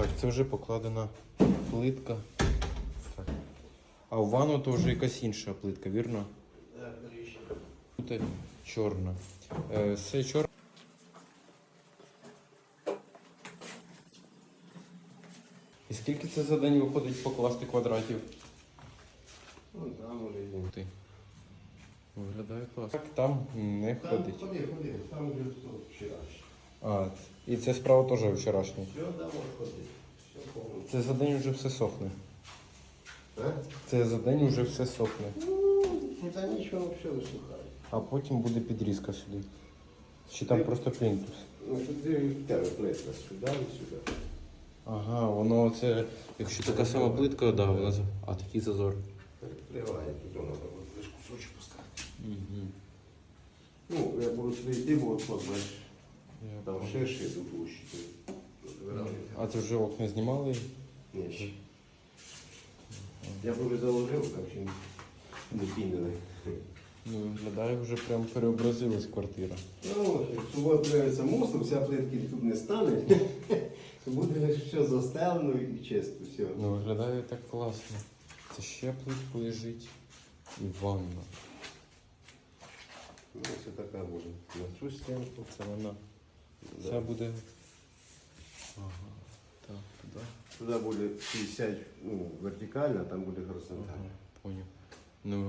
Так, це вже покладена плитка. Так. А в ванну то вже якась інша плитка, вірно? Тут е, чорна. Е, Все чорне. І скільки це за день виходить покласти квадратів? Ну, там уже є. Виглядає класно. Так, там не Там, ходить. ходи, ходи, там вже вчорашній. А, і це справа теж вчорашня. Все, да, ходити. Все повністю. Це за день вже все сохне. А? Це за день вже все сохне. Ну, та нічого, все висухає. А потім буде підрізка сюди. Чи там Ти- просто плінтус? Ну, туди в тебе плитка, сюди і сюди. Ага, воно це. Якщо така сама плитка, да, вона. А такий зазор. Перекриває, тут воно там лиш кусочок поставити. Ну, я буду сюди йти, бо от, от, бачиш, там ширше до площі. А це вже окна знімали? Ні, ще. Я б вже заложив, так що не пінили. Ну, виглядає вже прям переобразилась квартира. Ну, якщо буде появиться мусор, вся плитки тут не стане, то буде лише все застелено і чисто. Все. Ну, виглядає так класно. Це ще плитка лежить і ванна. Ну, це така буде. На цю стінку. Це вона. Да. Це буде. Ага. Так, туди. Туди буде 50 ну, вертикально, а там буде горизонтально. Ага, поняв. Ну,